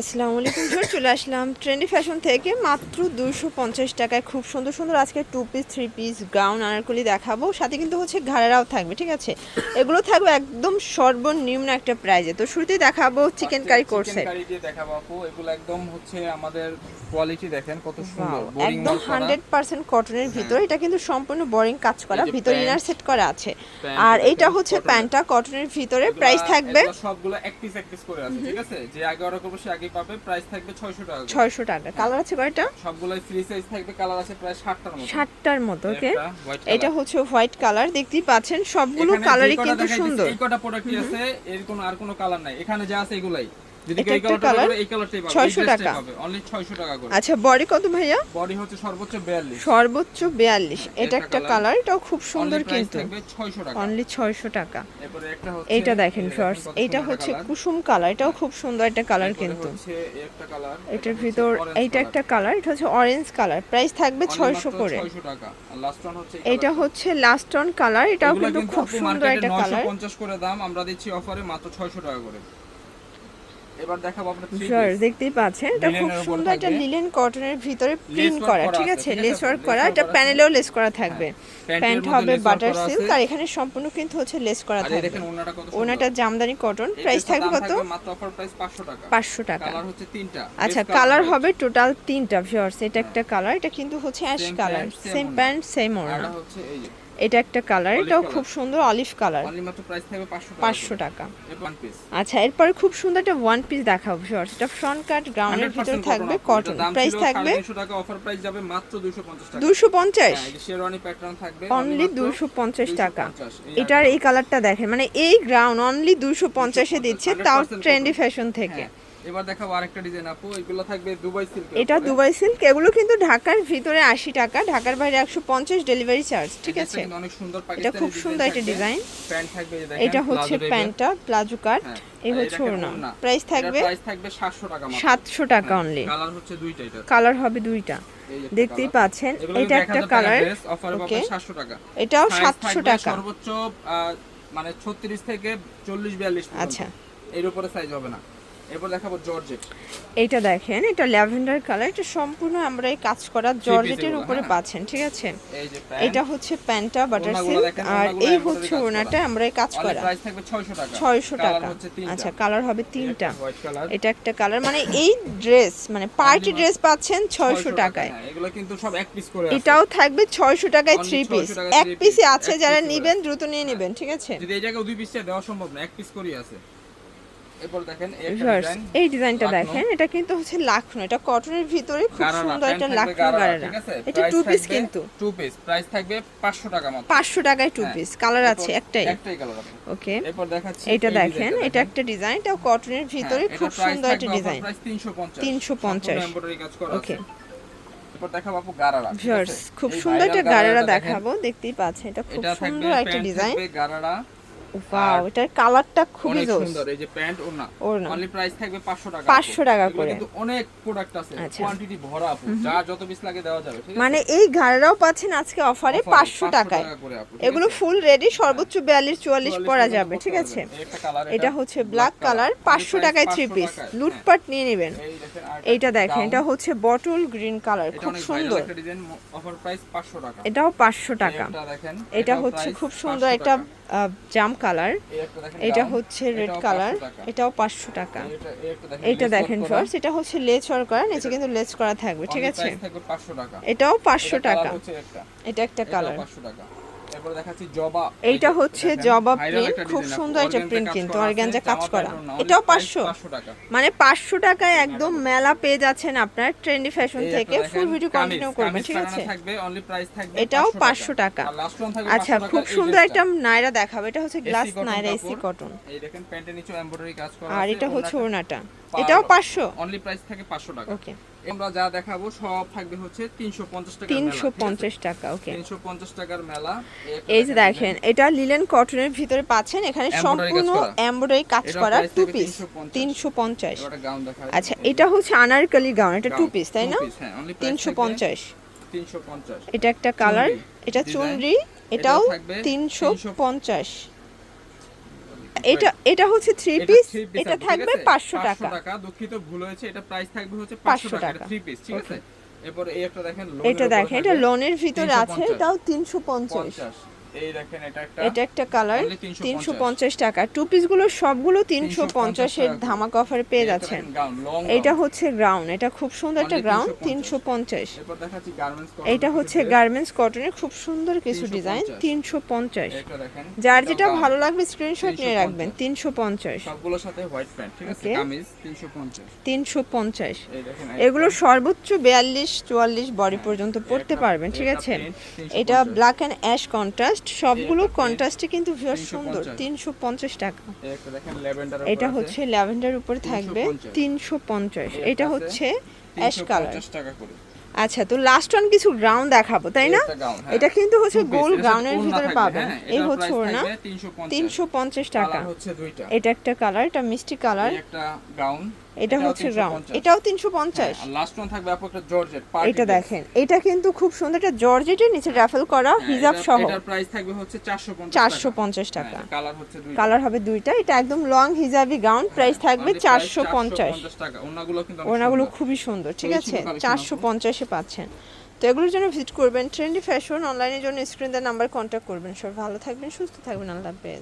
আসসালামু আলাইকুম জোর চলে আসলাম ট্রেন্ডি ফ্যাশন থেকে। মাত্র দুশো পঞ্চাশ টাকায় খুব সুন্দর সুন্দর আজকে two piece three piece gown Anarkali দেখাবো। সাথে কিন্তু হচ্ছে ঘাড়েরাও থাকবে ঠিক আছে? এগুলো থাকবে একদম সর্বনিম্ন একটা প্রাইজে তো শুরুতেই দেখাবো chicken curry course chicken curry দিয়ে দেখাবো আপু। এগুলো একদম হচ্ছে আমাদের কোয়ালিটি দেখেন কত সুন্দর একদম হান্ড্রেড পার্সেন্ট কটনের ভিতরে। এটা কিন্তু সম্পূর্ণ বোরিং কাজ করা। ভিতরে ইনার সেট করা আছে। আর এটা হচ্ছে প্যান্টটা কটনের ভিতরে প্রাইস থাকবে। সবগুলো এক পিস এক পিস করে আছে ঠিক আছে? যে আগে অর্ডার করবে সে আগে পাবে প্রাইস থাকবে 600 টাকা করে। ছয়শো টাকা। কালার আছে কয়টা? সবগুলোই ফ্রি সাইজ থাকবে কালার আছে প্রায় 60টার মতো। ষাটটার মতো ওকে এটা হচ্ছে হোয়াইট কালার দেখতেই পাচ্ছেন। সবগুলো কালারই কিন্তু সুন্দর। এই কটা প্রোডাক্টই আছে এর কোনো আর কোনো কালার নাই। এখানে যা আছে এগুলাই। যদি এই একটা কালারটা colour, করে এই কালারটাই পাবে 600 এই dress টাই টাকা। অনলি 600 টাকা করে। আচ্ছা বডি কত ভাইয়া? বডি হচ্ছে সর্বোচ্চ 42 সর্বোচ্চ বিয়াল্লিশ। এটা একটা কালার এটাও খুব সুন্দর কিন্তু। থাকবে 600 টাকা। অনলি একটা হচ্ছে এইটা দেখেন শর্টস কত হচ্ছে কুসুম কালার এটাও খুব সুন্দর একটা কালার কিন্তু। একটা কালার এটার ভিতর এইটা একটা কালার এটা হচ্ছে অরেঞ্জ কালার প্রাইস থাকবে ছয়শো করে। 600 টাকা। আর লাস্ট ওয়ান হচ্ছে এটা হচ্ছে লাস্ট কালার এটাও কিন্তু খুব সুন্দর একটা কালার 950 করে দাম আমরা দিচ্ছি অফারে মাত্র 600 টাকা করে। এবার দেখাবো আপনাদের স্যার দেখতেই পাচ্ছেন। এটা খুব সুন্দর একটা। লিলেন কটনের ভিতরে প্রিন্ট করা ঠিক আছে, লেস ওয়ার্ক করা এটা প্যানেলেও লেস করা থাকবে। প্যান্ট হবে বাটার সিল্ক আর এখানে সম্পূর্ণ কিন্তু হচ্ছে লেস করা থাকবে। দেখেন ওনাটা কত ওনাটা জামদানি কটন প্রাইস থাকবে কত? মাত্র অফার প্রাইস 500 টাকা। পাঁচশো টাকা। কালার হচ্ছে তিনটা। আচ্ছা কালার হবে টোটাল তিনটা ভিউয়ার্স এটা একটা কালার এটা কিন্তু হচ্ছে ash colour same pant same ওড়না এটা হচ্ছে এই যে এটা একটা কালার এটাও খুব সুন্দর অলিভ কালার অনলি মাত্র প্রাইস থাকবে 500 টাকা পাঁচশো টাকা। আচ্ছা এরপরে খুব সুন্দর একটা ওয়ান পিস দেখাবো ভিউয়ার্স এটা ফ্রন্ট কাট গ্রাউন্ডের ভিতর থাকবে কটন প্রাইস থাকবে 300 টাকা অফার প্রাইস যাবে মাত্র 250 টাকা। দুশো পঞ্চাশ? হ্যাঁ, অনলি দুশো পঞ্চাশ টাকা। এটার এই কালারটা দেখেন মানে এই গ্রাউন্ড অনলি দুশো পঞ্চাশে দিচ্ছে তাও ট্রেন্ডি ফ্যাশন থেকে। হ্যাঁ, এবার দেখাবো আরেকটা ডিজাইন আপু। এগুলো থাকবে দুবাই সিল্ক এটা দুবাই সিল্ক এগুলো কিন্তু ঢাকার ভিতরে আশি টাকা ঢাকার বাইরে একশো পঞ্চাশ ডেলিভারি চার্জ ঠিক আছে? অনেক সুন্দর এটা খুব সুন্দর একটা ডিজাইন প্যান্ট থাকবে দেখেন এটা হচ্ছে প্যান্টটা প্লাজো কাট হ্যাঁ, এই হচ্ছে ওড়না। প্রাইস থাকবে প্রাইস থাকবে 700 টাকা মাত্র। সাতশো টাকা অনলি কালার হচ্ছে দুইটা এটা। কালার হবে দুইটা। দেখতেই পাচ্ছেন এটা একটা কালার এ পাবেন 700 টাকা। এটাও Size সাতশো থাকবে টাকা। সর্বোচ্চ মানে 36 থেকে 40 42 আচ্ছা। এর উপরে সাইজ হবে না। এরপর দেখাবো জর্জেট। এইটা দেখেন এটা ল্যাভেন্ডার কালার এটা সম্পূর্ণ আমরা এই কাজ করা জর্জেটের উপরে হ্যাঁ। পাচ্ছেন ঠিক আছে? এটা হচ্ছে প্যান্টটা বাটার সিল্ক আর এই হচ্ছে ওনাটা আমরা এই কাজ করা। প্রাইস থাকবে 600 টাকা। ছয়শো টাকা। আচ্ছা কালার হবে তিনটা। এটা একটা কালার মানে এই ড্রেস মানে পার্টি ড্রেস পাচ্ছেন ছয়শো টাকায়। হ্যাঁ, এগুলো কিন্তু সব এক পিস করে আছে। এটাও থাকবে ছয়শো টাকায় থ্রি পিস এক three পিসে আছে যারা নিবেন দ্রুত নিয়ে নেবেন ঠিক আছে? যদি জায়গায় দুই পিস দেওয়া সম্ভব না এক পিস করেই আছে। এরপর দেখেন এই ডিজাইনটা। দেখেন এটা কিন্তু হচ্ছে লাখনো। এটা কটনের ভিতরে খুব সুন্দর একটা লাখনো আছে? এটা টু পিস কিন্তু। two piece, price থাকবে 500 টাকা মাত্র। পাঁচশো টাকায় টু হ্যাঁ। পিস কালার আছে একটাই। একটাই কালার আছে। ওকে এরপর দেখাচ্ছি এটা দেখেন এটা একটা ডিজাইন এটা কটনের ভিতরে হ্যাঁ, খুব সুন্দর একটা ডিজাইন price 350 350 সম্পূর্ণ কাজ করা ওকে? খুব সুন্দর একটা গারারা দেখাবো দেখতেই পাচ্ছেন এটা খুব সুন্দর একটা ডিজাইন গারারা, ওয়াও এটার কালারটা খুবই জোস। সুন্দর এই যে প্যান্ট ওড়না। ওড়না। অনলি প্রাইস থাকবে 500 টাকা 500 টাকা করে। কিন্তু অনেক প্রোডাক্ট আছে। আচ্ছা। কোয়ান্টিটি ভরা আপু। যা যত পিস লাগে দেওয়া যাবে ঠিক মানে এই ঘাড়াও পাচ্ছেন আজকে অফারে পাঁচশো 500 টাকায়। এগুলো ফুল রেডি সর্বোচ্চ বিয়াল্লিশ চুয়াল্লিশ 44 পরা যাবে ঠিক আছে? এটা হচ্ছে ব্ল্যাক কালার পাঁচশো টাকায় থ্রি পিস লুটপাট নিয়ে নেবেন। এই দেখেন এইটা দেখেন এটা হচ্ছে বটল গ্রিন কালার খুব সুন্দর। অফার প্রাইস 500 টাকা। এটাও পাঁচশো টাকা। এটা দেখেন এটা হচ্ছে খুব সুন্দর একটা। জাম কালার। এটা হচ্ছে রেড কালার এটাও পাঁচশো টাকা। এটা দেখেন। ফার্স্ট এটা হচ্ছে লেজ করা নিচে কিন্তু লেজ করা থাকবে ঠিক আছে? price থাকবে 500 টাকা। এটাও পাঁচশো টাকা। এটা একটা কালার 500 এরপর দেখাচ্ছি জবা। এইটা হচ্ছে জবা প্রিন্ট খুব সুন্দর একটা প্রিন্ট কিন্তু অর্গানজা কাজ করা। এটাও পাঁচশো। 500 টাকা। মানে পাঁচশো টাকায় একদম মেলা পেয়ে যাচ্ছেন আপনার ট্রেন্ডি ফ্যাশন থেকে। ফুল ভিডিও কন্টিনিউ করবেন ঠিক আছে? থাকবে অনলি প্রাইস থাকবে এটাও 500 পাঁচশো টাকা। আচ্ছা খুব সুন্দর একটা। নাইরা দেখাবো। এটা হচ্ছে গ্লাস নাইরা এসি কটন এই দেখেন প্যান্টের নিচে এমব্রয়ডারি কাজ করা আর এটা হচ্ছে ওড়নাটা। এটাও পাঁচশো। অনলি প্রাইস থাকে 500 টাকা। ওকে আমরা যা দেখাবো সব থাকবে হচ্ছে 350 টাকা তিনশো পঞ্চাশ টাকা ওকে 350 টাকার মেলা। এই যে দেখেন এটা লিলেন কটনের ভিতরে পাচ্ছেন এখানে সম্পূর্ণ এমব্রয়ডারি কাজ করা টু পিস 350 তিনশো পঞ্চাশ। এবার একটা গাউন দেখা আচ্ছা এটা হচ্ছে আনারকলি গাউন এটা টু পিস তাই না? হ্যাঁ অনলি তিনশো পঞ্চাশ। 350 এটা একটা কালার এটা। চুনরি এটাও এটাও তিনশো 350 পঞ্চাশ। এটা এটা হচ্ছে থ্রি পিস এটা থাকবে পাঁচশো টাকা। টাকা দুঃখিত ভুল হয়েছে এটা প্রাইস থাকবে হচ্ছে 500 500 টাকা। থ্রি পিস ঠিক আছে? এরপর এই একটা দেখেন এটা দেখেন এটা লোনের ভিতরে আছে তাও তিনশো পঞ্চাশ। 50 এই দেখেন এটা একটা এটা একটা কালার 350 তিনশো পঞ্চাশ। টাকা। টু পিসগুলো সবগুলো তিনশো 350 পঞ্চাশের টাকা। ধামাকা অফারে পেয়ে যাচ্ছেন। এটা হচ্ছে গ্রাউন্ড এটা খুব সুন্দর একটা গ্রাউন্ড 350 তিনশো পঞ্চাশ। এরপর দেখাচ্ছি গার্মেন্টস এটা হচ্ছে গার্মেন্টস কটনের খুব সুন্দর কিছু ডিজাইন তিনশো পঞ্চাশ। এটা দেখেন যার যেটা ভালো লাগবে স্ক্রিনশট নিয়ে রাখবেন তিনশো পঞ্চাশ। সবগুলোর সাথে হোয়াইট প্যান্ট ঠিক আছে? কামিজ 350 তিনশো পঞ্চাশ। এই দেখেন এগুলো সর্বোচ্চ বিয়াল্লিশ চুয়াল্লিশ বডি পর্যন্ত পড়তে পারবেন ঠিক আছে? এটা ব্ল্যাক অ্যান্ড অ্যাশ কন্ট্রাস্ট সবগুলো এটা কন্ট্রাস্টে কিন্তু ভিউয়ার সুন্দর। 350 তিনশো পঞ্চাশ টাকা। এই দেখেন ল্যাভেন্ডার এটা হচ্ছে ল্যাভেন্ডার উপরে থাকবে 350 তিনশো পঞ্চাশ। এটা হচ্ছে অ্যাশ কালার 350 টাকা করে। আচ্ছা তো লাস্ট ওয়ান কিছু গ্রাউন্ড দেখাবো তাই না? এটা হ্যাঁ। কিন্তু হচ্ছে গোল ওড়না ভিতরে থাকবে, পাবেন। হ্যাঁ, এই হচ্ছে ওর না থাকবে 350 তিনশো পঞ্চাশ টাকা। হচ্ছে দুইটা। এটা একটা কালার এটা মিষ্টি কালার একটা গাউন এটা হচ্ছে রাউন্ড এটাও তিনশো পঞ্চাশ। আর লাস্ট ওয়ান থাকবে আপু একটা জর্জেট পার্টি এটা দেখেন এটা কিন্তু খুব সুন্দর এটা জর্জেটের নিচে রাফেল করা হিজাব সহ। এটার প্রাইস থাকবে হচ্ছে 450 চারশো পঞ্চাশ টাকা। কালার হচ্ছে দুইটা। কালার হবে দুইটা এটা একদম লং হিজাবি গাউন প্রাইস থাকবে আমাদের price চারশো পঞ্চাশ। 450 টাকা। ওনাগুলো কিন্তু ওনাগুলো খুবই সুন্দর ঠিক আছে? সুন্দর collection চারশো পঞ্চাশে পাচ্ছেন। তো এগুলোর জন্য ভিজিট করবেন ট্রেন্ডি ফ্যাশন অনলাইনের জন্য স্ক্রিন দেওয়ার নাম্বার কন্ট্যাক্ট করবেন। সব ভালো থাকবেন সুস্থ থাকবেন আল্লাহ হাফেজ।